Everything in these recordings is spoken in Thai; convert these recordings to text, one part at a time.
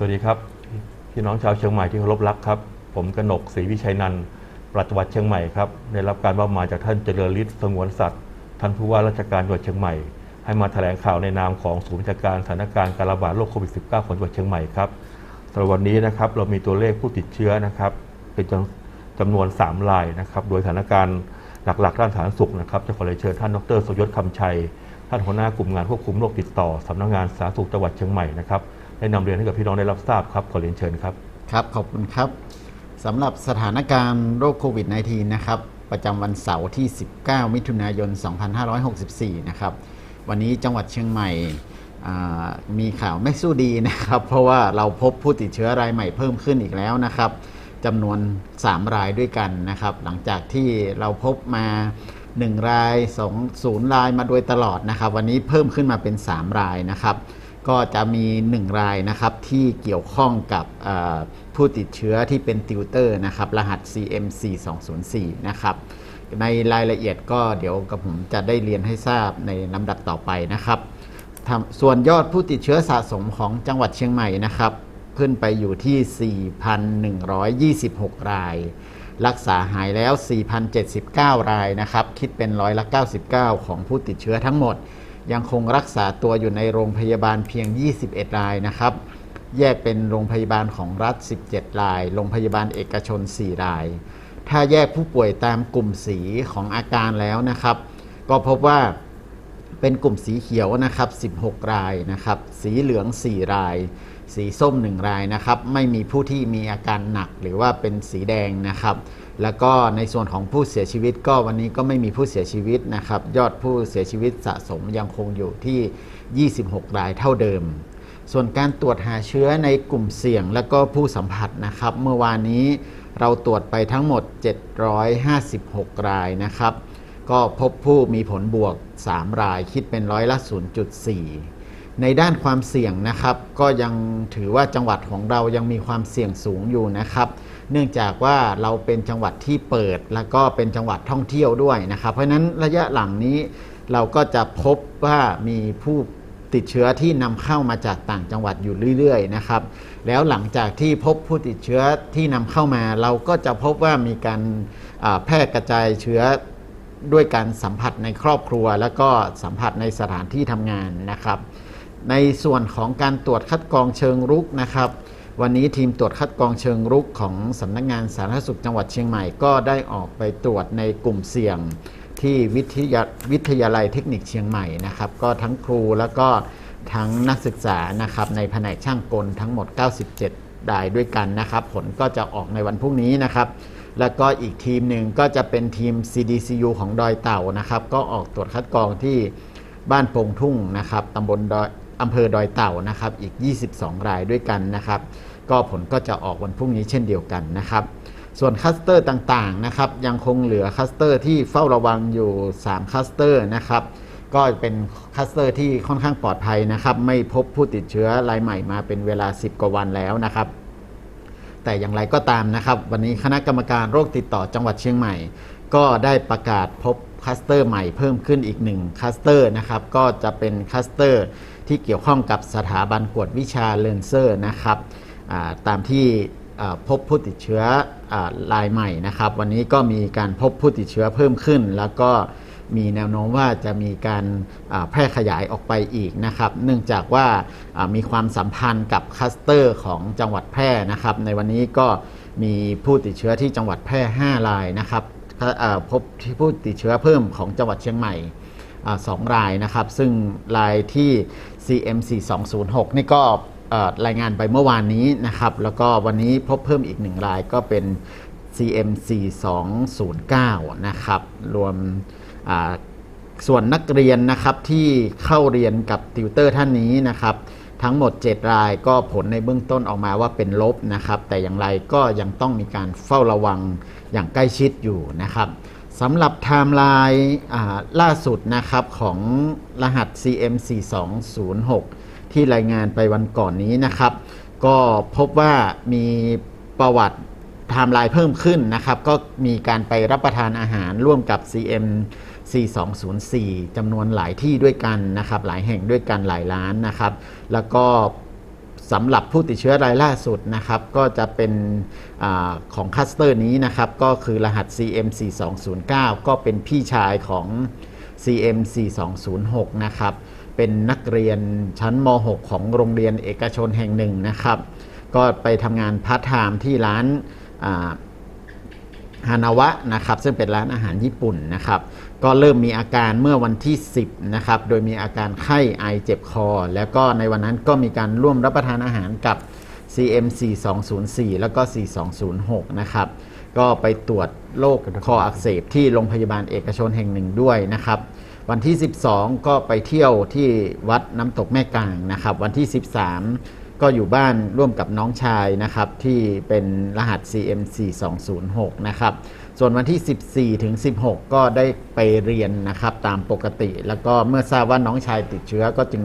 สวัสดีครับ พี่น้องชาวเชียงใหม่ที่เคารพรักครับ ผมกนกศรีวิชัยนันท์ปลัดจังหวัดเชียงใหม่ครับได้รับการมอบหมายจากท่านเจริญฤทธิ์สงวนสัตว์ท่านผู้ว่าราชการจังหวัดเชียงใหม่ ให้มาแถลงข่าวในนามของศูนย์บัญชาการสถานการณ์การระบาดโรคโควิด -19 ของจังหวัดเชียงใหม่ครับสำหรับวันนี้นะครับเรามีตัวเลขผู้ติดเชื้อนะครับ เป็นจำจำนวน 3 รายนะครับ โดยสถานการณ์หลักๆด้านสาธารณสุขนะครับจะขอเรียเชิญท่านดรสยศคำชัย ท่านหัวหน้ากลุ่มงานควบคุมโรคติดต่อสำนักงานสาธารณสุขจังหวัดเชียงใหม่นะครับ ได้นำเรียนให้กับพี่น้องได้รับทราบครับขอเรียนเชิญครับครับ ขอบคุณครับสำหรับสถานการณ์โรคโควิด -19 นะครับ ประจำวันเสาร์ที่ 19 มิถุนายน 2564 นะครับ วันนี้จังหวัดเชียงใหม่มีข่าวไม่สู้ดีนะครับ เพราะว่าเราพบผู้ติดเชื้อรายใหม่เพิ่มขึ้นอีกแล้วนะครับจำนวน 3 รายด้วยกันนะครับ หลังจากที่เราพบมา 1 ราย2ศูนย์รายมาโดยตลอดนะครับ วันนี้เพิ่มขึ้นมาเป็น 3 รายนะครับ ก็จะมี 1 รายนะครับที่เกี่ยวข้องกับผู้ติดเชื้อที่เป็นติวเตอร์นะครับรหัส CM4204 นะครับในรายละเอียดก็เดี๋ยวกับผมจะได้เรียนให้ทราบในลำดับต่อไปนะครับส่วนยอดผู้ติดเชื้อสะสมของจังหวัดเชียงใหม่นะครับขึ้นไปอยู่ที่ 4,126 ราย รักษาหายแล้ว 4,079 รายนะครับ คิดเป็นร้อยละ 99 ของผู้ติดเชื้อทั้งหมด ยังคงรักษาตัวอยู่ในโรงพยาบาลเพียง 21 รายนะครับ แยกเป็นโรงพยาบาลของรัฐ 17 ราย โรงพยาบาลเอกชน 4 ราย ถ้าแยกผู้ป่วยตามกลุ่มสีของอาการแล้วนะครับ ก็พบว่าเป็นกลุ่มสีเขียวนะครับ 16 รายนะครับ สีเหลือง 4 ราย สีส้ม 1 รายนะครับ ไม่มีผู้ที่มีอาการหนักหรือว่าเป็นสีแดงนะครับ แล้วก็ในส่วนของผู้เสียชีวิตก็วันนี้ก็ไม่มีผู้เสียชีวิตนะครับ ยอดผู้เสียชีวิตสะสมยังคงอยู่ที่ 26 รายเท่าเดิม ส่วนการตรวจหาเชื้อในกลุ่มเสี่ยงและก็ผู้สัมผัสนะครับ เมื่อวานนี้เราตรวจไปทั้งหมด 756 รายนะครับ ก็พบผู้มีผลบวก 3 รายคิดเป็นร้อยละ 0.4 ในด้านความเสี่ยงนะครับ ก็ยังถือว่าจังหวัดของเรายังมีความเสี่ยงสูงอยู่นะครับ เนื่องจากว่าเราเป็นจังหวัดที่เปิด แล้วก็เป็นจังหวัดท่องเที่ยวด้วยนะครับ เพราะฉะนั้นระยะหลังนี้เราก็จะพบว่ามีผู้ติดเชื้อที่นำเข้ามาจากต่างจังหวัดอยู่เรื่อยๆนะครับ แล้วหลังจากที่พบผู้ติดเชื้อที่นำเข้ามา เราก็จะพบว่ามีการแพร่กระจายเชื้อด้วยการสัมผัสในครอบครัว แล้วก็สัมผัสในสถานที่ทำงานนะครับ ในส่วนของการตรวจคัดกรองเชิงรุกนะครับ วันนี้ทีมตรวจคัดกรองเชิงรุกของสำนักงานสาธารณสุขจังหวัดเชียงใหม่ก็ได้ออกไปตรวจในกลุ่มเสี่ยงที่วิทยาวิทยาลัยเทคนิคเชียงใหม่นะครับ ก็ทั้งครูแล้วก็ทั้งนักศึกษานะครับในแผนกช่างกลทั้งหมด 97รายด้วยกันนะครับ ผลก็จะออกในวันพรุ่งนี้นะครับ แล้วก็อีกทีมหนึ่งก็จะเป็นทีม CDCU ของดอยเต่านะครับ ก็ออกตรวจคัดกรองที่บ้านโป่งทุ่งนะครับตำบลดอยอำเภอดอยเต่านะครับ อีก 22 รายด้วยกันนะครับ ก็ผลก็จะออกวันพรุ่งนี้เช่นเดียวกันนะครับ ส่วนคัสเตอร์ต่างๆนะครับยังคงเหลือคัสเตอร์ที่เฝ้าระวังอยู่ 3 คัสเตอร์นะครับก็เป็นคัสเตอร์ที่ค่อนข้างปลอดภัยนะครับ ไม่พบผู้ติดเชื้อรายใหม่มาเป็นเวลา 10 กว่าวันแล้วนะครับ แต่อย่างไรก็ตามนะครับ วันนี้คณะกรรมการโรคติดต่อจังหวัดเชียงใหม่ ก็ได้ประกาศพบคัสเตอร์ใหม่เพิ่มขึ้นอีกหนึ่งคัสเตอร์นะครับ ก็จะเป็นคัสเตอร์ที่เกี่ยวข้องกับสถาบันกวดวิชาเลนเซอร์นะครับ ตามที่พบผู้ติดเชื้ออารายใหม่นะครับ วันนี้ก็มีการพบผู้ติดเชื้อเพิ่มขึ้น แล้วก็มีแนวโน้มว่าจะมีการแพร่ขยายออกไปอีกนะครับ เนื่องจากว่ามีความสัมพันธ์กับคลัสเตอร์ของจังหวัดแพร่นะครับ ในวันนี้ก็มีผู้ติดเชื้อที่จังหวัดแพร่ 5 รายนะครับพบที่ผู้ติดเชื้อเพิ่มของจังหวัดเชียงใหม่สองรายนะครับ ซึ่งรายที่ CM4206 นี่ก็เรายงานไปเมื่อวานนี้นะครับ แล้วก็วันนี้พบเพิ่มอีกหนึ่งรายก็เป็น CM4209 นะครับ รวมส่วนนักเรียนนะครับที่เข้าเรียนกับติวเตอร์ท่านนี้นะครับ ทั้งหมด 7 รายก็ผลในเบื้องต้นออกมาว่าเป็นลบนะครับ แต่อย่างไรก็ยังต้องมีการเฝ้าระวังอย่างใกล้ชิดอยู่นะครับสำหรับไทม์ไลน์ล่าสุดนะครับของรหัส CM4206 ที่รายงานไปวันก่อนนี้นะครับ ก็พบว่ามีประวัติไทม์ไลน์เพิ่มขึ้นนะครับ ก็มีการไปรับประทานอาหารร่วมกับ CM 4204จำนวนหลายที่ด้วยกันนะครับ หลายแห่งด้วยกันหลายร้านนะครับ แล้วก็สำหรับผู้ติดเชื้อรายล่าสุดนะครับ ก็จะเป็นอของคัสเตอร์นี้นะครับ ก็คือรหัส CM4209 ก็เป็นพี่ชายของ CM4206 นะครับ เป็นนักเรียนชั้นม .6 ของโรงเรียนเอกชนแห่งหนึ่งนะครับ ก็ไปทำงานพาร์ทไทม์ที่ร้านฮานาวะนะครับซึ่งเป็นร้านอาหารญี่ปุ่นนะครับ ก็เริ่มมีอาการเมื่อวันที่ 10นะครับโดยมีอาการไข้ไอเจ็บคอ แล้วก็ในวันนั้นก็มีการร่วมรับประทานอาหารกับ CM 4204แล้วก็ 4206นะครับก็ไปตรวจโรคคออักเสบที่โรงพยาบาลเอกชนแห่งหนึ่งด้วยนะครับ วันที่ 12 ก็ไปเที่ยวที่วัดน้ำตกแม่กลางนะครับ วันที่ 13 ก็อยู่บ้านร่วมกับน้องชายนะครับที่เป็นรหัส CM 4206 นะครับ ส่วนวันที่ 14 ถึง 16 ก็ได้ไปเรียนนะครับตามปกติ แล้วก็เมื่อทราบว่าน้องชายติดเชื้อก็จึง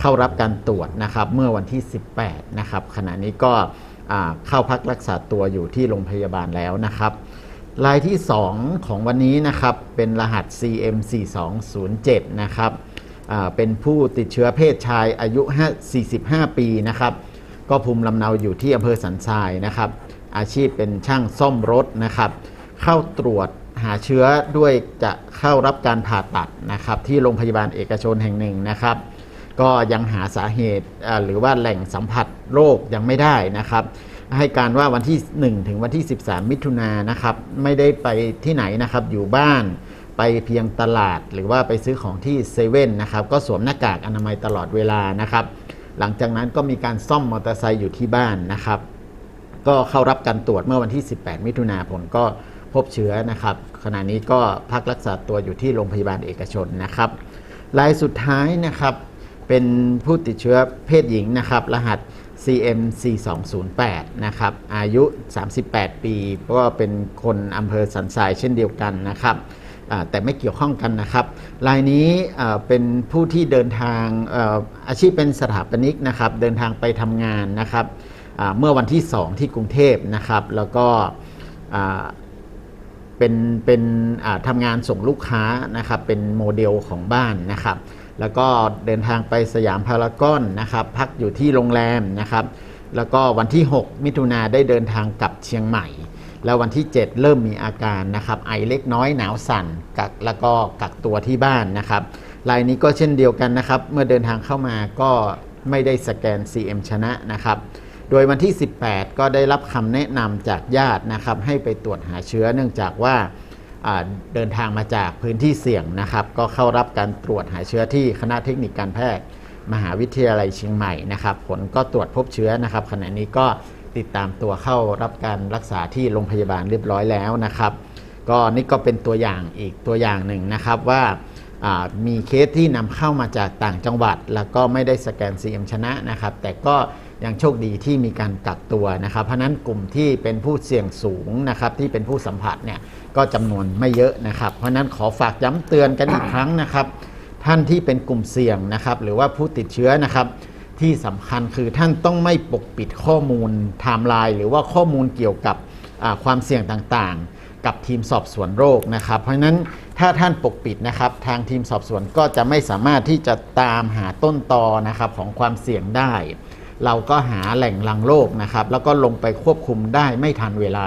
เข้ารับการตรวจนะครับเมื่อวันที่ 18 นะครับขณะนี้ก็เข้าพักรักษาตัวอยู่ที่โรงพยาบาลแล้วนะครับ รายที่ 2 ของวันนี้นะครับเป็นรหัส CM 4207 นะครับเป็นผู้ติดเชื้อเพศชายอายุ 45 ปีนะครับก็ภูมิลำเนาอยู่ที่อำเภอสันทรายนะครับ อาชีพเป็นช่างซ่อมรถนะครับ เข้าตรวจหาเชื้อด้วยจะเข้ารับการผ่าตัดนะครับ ที่โรงพยาบาลเอกชนแห่งหนึ่งนะครับ ก็ยังหาสาเหตุหรือว่าแหล่งสัมผัสโรคยังไม่ได้นะครับ ให้การว่าวันที่ 1 ถึงวันที่ 13 มิถุนายนนะครับ ไม่ได้ไปที่ไหนนะครับ อยู่บ้านไปเพียงตลาด หรือว่าไปซื้อของที่เซเว่นนะครับ ก็สวมหน้ากากอนามัยตลอดเวลานะครับ หลังจากนั้นก็มีการซ่อมมอเตอร์ไซค์อยู่ที่บ้านนะครับ ก็เข้ารับการตรวจเมื่อวันที่ 18 มิถุนาผลก็พบเชื้อนะครับ ขณะนี้ก็พักรักษาตัวอยู่ที่โรงพยาบาลเอกชนนะครับรายสุดท้ายนะครับเป็นผู้ติดเชื้อเพศหญิงนะครับ รหัส CM 4208นะครับ อายุ 38 ปี ก็เป็นคนอำเภอสันทรายเช่นเดียวกันนะครับ แต่ไม่เกี่ยวข้องกันนะครับ รายนี้เป็นผู้ที่เดินทางอาชีพเป็นสถาปนิกนะครับ เดินทางไปทำงานนะครับ เมื่อวันที่ 2 ที่กรุงเทพนะครับ แล้วก็เป็นเป็นทำงานส่งลูกค้านะครับ เป็นโมเดลของบ้านนะครับ แล้วก็เดินทางไปสยามพารากอนนะครับ พักอยู่ที่โรงแรมนะครับ แล้วก็วันที่ 6 มิถุนาได้เดินทางกลับเชียงใหม่ แล้ววันที่ 7 เริ่มมีอาการนะครับ ไอเล็กน้อยหนาวสั่นกักแล้วก็กักตัวที่บ้านนะครับรายนี้ก็เช่นเดียวกันนะครับ เมื่อเดินทางเข้ามาก็ไม่ได้สแกน CM ชนะนะครับ โดยวันที่ 18 ก็ได้รับคำแนะนำจากญาตินะครับ ให้ไปตรวจหาเชื้อเนื่องจากว่าอ่า เดินทางมาจากพื้นที่เสี่ยงนะครับ ก็เข้ารับการตรวจหาเชื้อที่คณะเทคนิคการแพทย์ มหาวิทยาลัยเชียงใหม่นะครับ ผลก็ตรวจพบเชื้อนะครับ ขณะนี้ก็ติดตามตัวเข้ารับการรักษาที่โรงพยาบาลเรียบร้อยแล้วนะครับ ก็นี่ก็เป็นตัวอย่างอีกตัวอย่างหนึ่งนะครับว่ามีเคสที่นำเข้ามาจากต่างจังหวัด แล้วก็ไม่ได้สแกน CM ชนะนะครับ แต่ก็ ยังโชคดีที่มีการกักตัวนะครับเพราะนั้นกลุ่มที่เป็นผู้เสี่ยงสูงนะครับที่เป็นผู้สัมผัสเนี่ยก็จำนวนไม่เยอะนะครับ เพราะนั้นขอฝากย้ำเตือนกันอีกครั้งนะครับ ท่านที่เป็นกลุ่มเสี่ยงนะครับ หรือว่าผู้ติดเชื้อนะครับ ที่สำคัญคือท่านต้องไม่ปกปิดข้อมูลไทม์ไลน์หรือว่าข้อมูลเกี่ยวกับความเสี่ยงต่างๆ กับทีมสอบสวนโรคนะครับ เพราะฉะนั้นถ้าท่านปกปิดนะครับ ทางทีมสอบสวนก็จะไม่สามารถที่จะตามหาต้นตอนะครับของความเสี่ยงได้ เราก็หาแหล่งลังโรคนะครับ แล้วก็ลงไปควบคุมได้ไม่ทันเวลา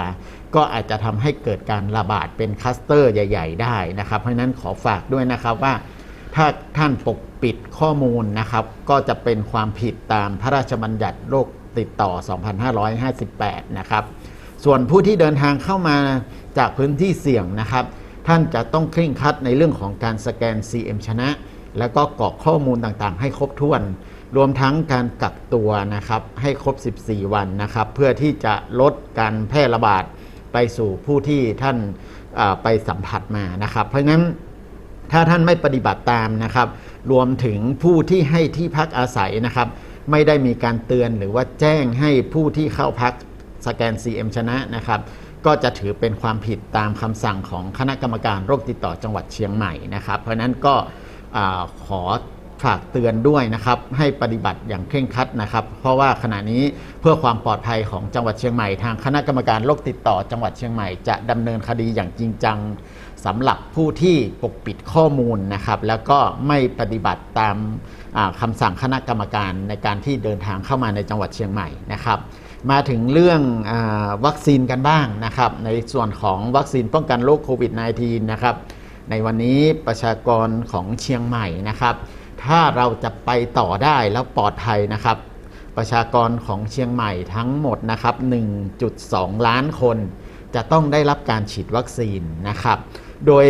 ก็อาจจะทำให้เกิดการระบาดเป็นคลัสเตอร์ใหญ่ ๆ ได้นะครับ เพราะฉะนั้นขอฝากด้วยนะครับว่า ถ้าท่านปกปิดข้อมูลนะครับ ก็จะเป็นความผิดตามพระราชบัญญัติโรคติดต่อ 2558 นะครับ ส่วนผู้ที่เดินทางเข้ามาจากพื้นที่เสี่ยงนะครับ ท่านจะต้องเคร่งครัดในเรื่องของการสแกน CM ชนะ แล้วก็กรอกข้อมูลต่างๆ ให้ครบถ้วน รวมทั้งการกักตัวนะครับให้ครบ 14 วันนะครับ เพื่อที่จะลดการแพร่ระบาดไปสู่ผู้ที่ท่านไปสัมผัสมานะครับ เพราะฉะนั้นถ้าท่านไม่ปฏิบัติตามนะครับ รวมถึงผู้ที่ให้ที่พักอาศัยนะครับ ไม่ได้มีการเตือนหรือว่าแจ้งให้ผู้ที่เข้าพักสแกน CM ชนะนะครับ ก็จะถือเป็นความผิดตามคำสั่งของคณะกรรมการโรคติดต่อจังหวัดเชียงใหม่นะครับ เพราะนั้นก็อขอ ฝากเตือนด้วยนะครับให้ปฏิบัติอย่างเคร่งครัดนะครับ เพราะว่าขณะนี้เพื่อความปลอดภัยของจังหวัดเชียงใหม่ทางคณะกรรมการโรคติดต่อจังหวัดเชียงใหม่จะดำเนินคดีอย่างจริงจังสำหรับผู้ที่ปกปิดข้อมูลนะครับ แล้วก็ไม่ปฏิบัติตามอ่าคำสั่งคณะกรรมการในการที่เดินทางเข้ามาในจังหวัดเชียงใหม่นะครับมาถึงเรื่องอวัคซีนกันบ้างนะครับ ในส่วนของวัคซีนป้องกันโรคโควิด -19 นะครับในวันนี้ประชากรของเชียงใหม่นะครับ ถ้าเราจะไปต่อได้แล้วปลอดภัยนะครับ ประชากรของเชียงใหม่ทั้งหมดนะครับ 1.2 ล้านคน จะต้องได้รับการฉีดวัคซีนนะครับ โดย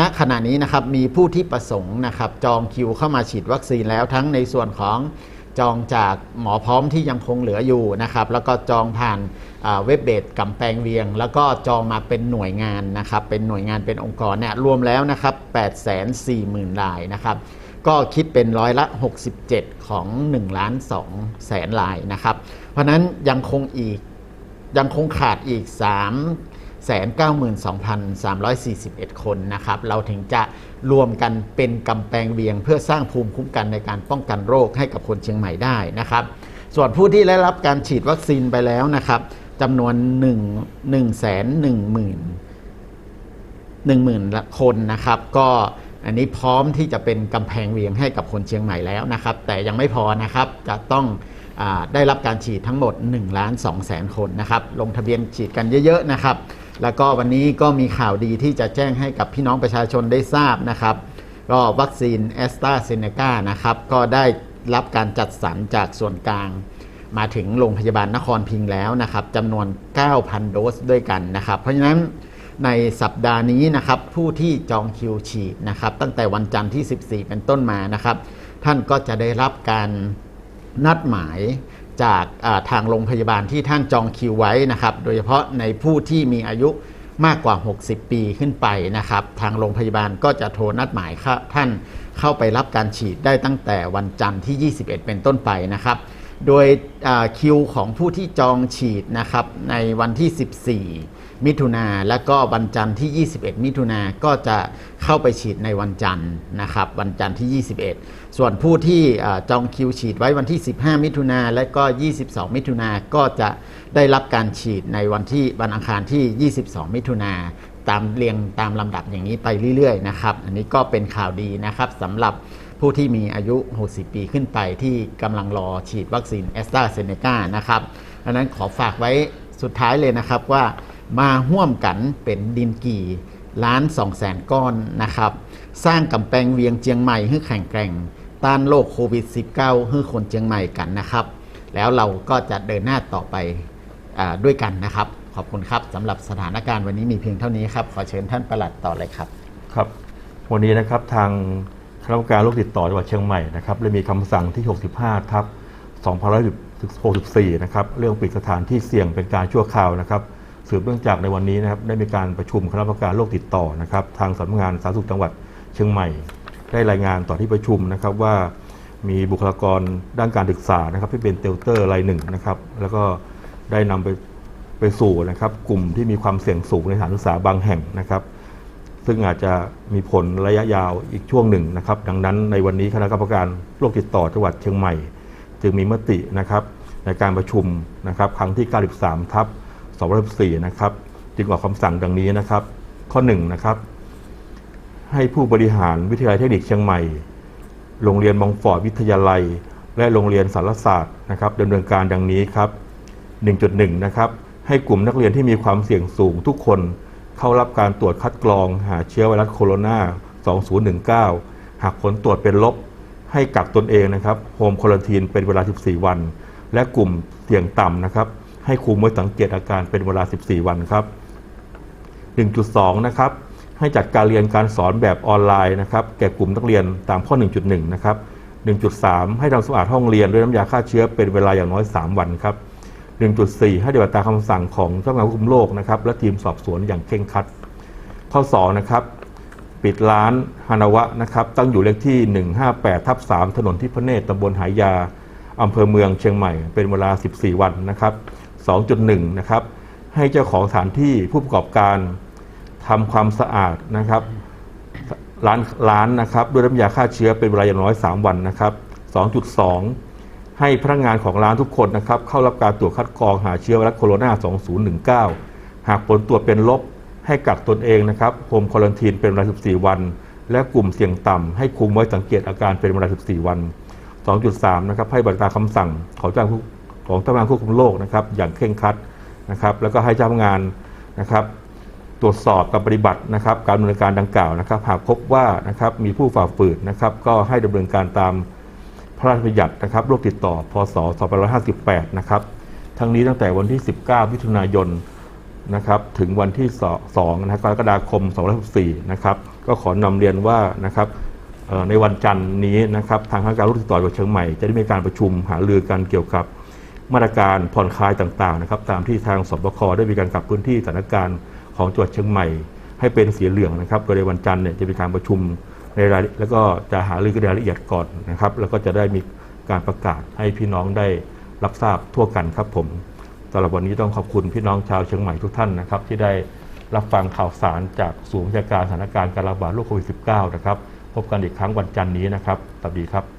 ณขณะนี้นะครับมีผู้ที่ประสงค์นะครับ จองคิวเข้ามาฉีดวัคซีนแล้วทั้งในส่วนของจองจากหมอพร้อมที่ยังคงเหลืออยู่นะครับ แล้วก็จองผ่านเว็บเบสกำแพงเวียง แล้วก็จองมาเป็นหน่วยงานนะครับ เป็นหน่วยงานเป็นองค์กรเนี่ยรวมแล้วนะครับ 840,000รายนะครับ ก็คิดเป็นร้อยละ 67 ของ1ล้าน2แสนลายนะครับ เพราะนั้นยังคงอีกยังคงขาดอีก3 92,341 คนนะครับ เราถึงจะรวมกันเป็นกำแพงเวียง เพื่อสร้างภูมิคุ้มกันในการป้องกันโรคให้กับคนเชียงใหม่ได้นะครับ ส่วนผู้ที่ได้รับการฉีดวัคซีนไปแล้วนะครับจำนวน 1 1 1 0 0 0 0 1 0,000 คนนะครับ ก็ อันนี้พร้อมที่จะเป็นกำแพงเวียงให้กับคนเชียงใหม่แล้วนะครับ แต่ยังไม่พอนะครับจะต้องอได้รับการฉีดทั้งหมด1ล้าน2แสนคนนะครับ ลงทะเบียนฉีดกันเยอะๆนะครับ แล้วก็วันนี้ก็มีข่าวดีที่จะแจ้งให้กับพี่น้องประชาชนได้ทราบนะครับก็วัคซีนแอสตราเซเนกานะครับ ก็ได้รับการจัดสรรจากส่วนกลาง มาถึงโรงพยาบาลนครพิงค์แล้วนะครับจำนวน 9,000 โดสด้วยกันนะครับ เพราะฉะนั้น ในสัปดาห์นี้นะครับผู้ที่จองคิวฉีดนะครับตั้งแต่วันจันทร์ที่ 14 เป็นต้นมานะครับ ท่านก็จะได้รับการนัดหมายจากาทางโรงพยาบาลที่ท่านจองคิวไว้นะครับ โดยเฉพาะในผู้ที่มีอายุมากกว่า 60 ปีขึ้นไปนะครับ ทางโรงพยาบาลก็จะโทรนัดหมายท่านเข้าไปรับการฉีดได้ตั้งแต่วันจันทร์ที่ 21 เป็นต้นไปนะครับ โดยคิวของผู้ที่จองฉีดนะครับในวันที่ 14 มิถุนาและก็วันจันทร์ที่ 21 มิถุนาก็จะเข้าไปฉีดในวันจันทร์นะครับ วันจันทร์ที่ 21 ส่วนผู้ที่จองคิวฉีดไว้วันที่ 15 มิถุนาและก็ 22 มิถุนาก็จะได้รับการฉีดในวันที่วันอังคารที่ 22 มิถุนาตามเรียงตามลำดับอย่างนี้ไปเรื่อยๆนะครับ อันนี้ก็เป็นข่าวดีนะครับสำหรับผู้ที่มีอายุ 60 ปีขึ้นไปที่กำลังรอฉีดวัคซีนแอสตราเซเนกานะครับดังนั้นขอฝากไว้สุดท้ายเลยนะครับว่า มาห่วมกันเป็นดินกี่ล้าน2แสนก้อนนะครับ สร้างกำแพงเวียงเจียงใหม่ให้แข็งแกร่ง ต้านโรคโควิด -19 ให้คนเจียงใหม่กันนะครับ แล้วเราก็จะเดินหน้าต่อไปอด้วยกันนะครับ ขอบคุณครับสำหรับสถานการณ์วันนี้มีเพียงเท่านี้ครับ ขอเชิญท่านประหลัดต่อเลยครับ ครับ วันนี้นะครับทางคณะกรรมการโรคติดต่อจังหวัดเชียงใหม่นะครับได้มีคำสั่งที่ 65 ทับ2564 นะครับ เรื่องปิดสถานที่เสี่ยงเป็นการชั่วคราวนะครับ สืบเนื่องจากในวันนี้นะครับได้มีการประชุมคณะกรรมการโรคติดต่อนะครับทางสำนักงานสาธารณสุขจังหวัดเชียงใหม่ ได้รายงานต่อที่ประชุมนะครับว่ามีบุคลากรด้านการศึกษานะครับที่เป็นเตลเตอร์รายหนึ่งนะครับแล้วก็ได้นำไปไปสู่นะครับกลุ่มที่มีความเสี่ยงสูงในสถานศึกษาบางแห่งนะครับ ซึ่งอาจจะมีผลระยะยาวอีกช่วงหนึ่งนะครับ ดังนั้นในวันนี้คณะกรรมการโรคติดต่อจังหวัดเชียงใหม่ จึงมีมตินะครับในการประชุมนะครับครั้งที่ 93 ทับ 214นะครับจึงออกคำสั่งดังนี้นะครับ ข้อ1นะครับให้ผู้บริหารวิทยาลัยเทคนิคเชียงใหม่ โรงเรียนมองฟอร์ดวิทยาลัย และโรงเรียนสารศาสตร์นะครับดำเนินการดังนี้ครับ 1.1 นะครับ ให้กลุ่มนักเรียนที่มีความเสี่ยงสูงทุกคนเข้ารับการตรวจคัดกรองหาเชื้อไวรัสโคโรนา 2019 หากผลตรวจเป็นลบ ให้กักตนเองนะครับโฮมควอนตีนเป็นเวลา 14 วัน และกลุ่มเสี่ยงต่ำนะครับ ให้คุมไว้สังเกตอาการเป็นเวลา 14 วันครับ 1.2 นะครับ ให้จัดการเรียนการสอนแบบออนไลน์นะครับแก่กลุ่มนักเรียนตามข้อ 1.1 นะครับ 1.3 ให้ทำสะอาดห้องเรียนด้วยน้ำยาฆ่าเชื้อเป็นเวลาอย่างน้อย 3 วันครับ 1.4 ให้ปฏิบัติตามคำสั่งของเจ้าพนักงานควบคุมโรคนะครับและทีมสอบสวนอย่างเคร่งครัด ข้อ 2 นะครับปิดร้านฮานาวะนะครับตั้งอยู่เลขที่ 158ทับ3ถนนที่พระเนตรตำบลหายาอำเภอเมืองเชียงใหม่เป็นเวลา 14 วันนะครับ 2.1 นะครับ ให้เจ้าของสถานที่ผู้ประกอบการทำความสะอาดนะครับร้านร้านนะครับด้วยน้ำยาฆ่าเชื้อเป็นเวลาอย่างน้อย 3 วันนะครับ 2.2 ให้พนักงานของร้านทุกคนนะครับ เข้ารับการตรวจคัดกรองหาเชื้อไวรัสโคโรนา 2019 หากผลตรวจเป็นลบให้กักตนเองนะครับโฮมควอลันทีนเป็นเวลา 14 วัน และกลุ่มเสี่ยงต่ำให้คุมไว้สังเกตอาการเป็นเวลา 14 วัน 2.3 นะครับให้บริกาคำสั่งขอจ้าผู้ ของเจ้างควบคุมโรคนะครับอย่างเคร่งครัดนะครับแล้วก็ให้เจ้าพนักงานนะครับตรวจสอบการปฏิบัตินะครับการดำเนินการดังกล่าวนะครับ หากพบว่านะครับมีผู้ฝ่าฝืนนะครับ ก็ให้ดำเนินการตามพระราชบัญญัตินะครับโรคติดต่อ พศ 2558 นะครับ ทั้งนี้ตั้งแต่วันที่ 19 มิถุนายนนะครับถึงวันที่ 2 นะครับกรกฎาคม 2564 นะครับ ก็ขอนำเรียนว่านะครับในวันจันทร์นี้นะครับทางคณะกรรมการโรคติดต่อจังหวัดเชียงใหม่จะได้มีการประชุมหารือกันเกี่ยวกับ มาตรการผ่อนคลายต่างๆนะครับตามที่ทางสบคได้มีการปรับพื้นที่สถานการณ์ของจังหวัดเชียงใหม่ ให้เป็นสีเหลืองนะครับโดยในวันจันทร์เนี่ยจะมีการประชุมในรายแล้วก็จะหารือกันในรายละเอียดก่อนนะครับ แล้วก็จะได้มีการประกาศให้พี่น้องได้รับทราบทั่วกันครับผมสำหรับวันนี้ต้องขอบคุณพี่น้องชาวเชียงใหม่ทุกท่านนะครับ ที่ได้รับฟังข่าวสารจากศูนย์วิชาการสถานการณ์การระบาดโรคโควิด -19 นะครับ พบกันอีกครั้งวันจันทร์นี้นะครับสวัสดีครับ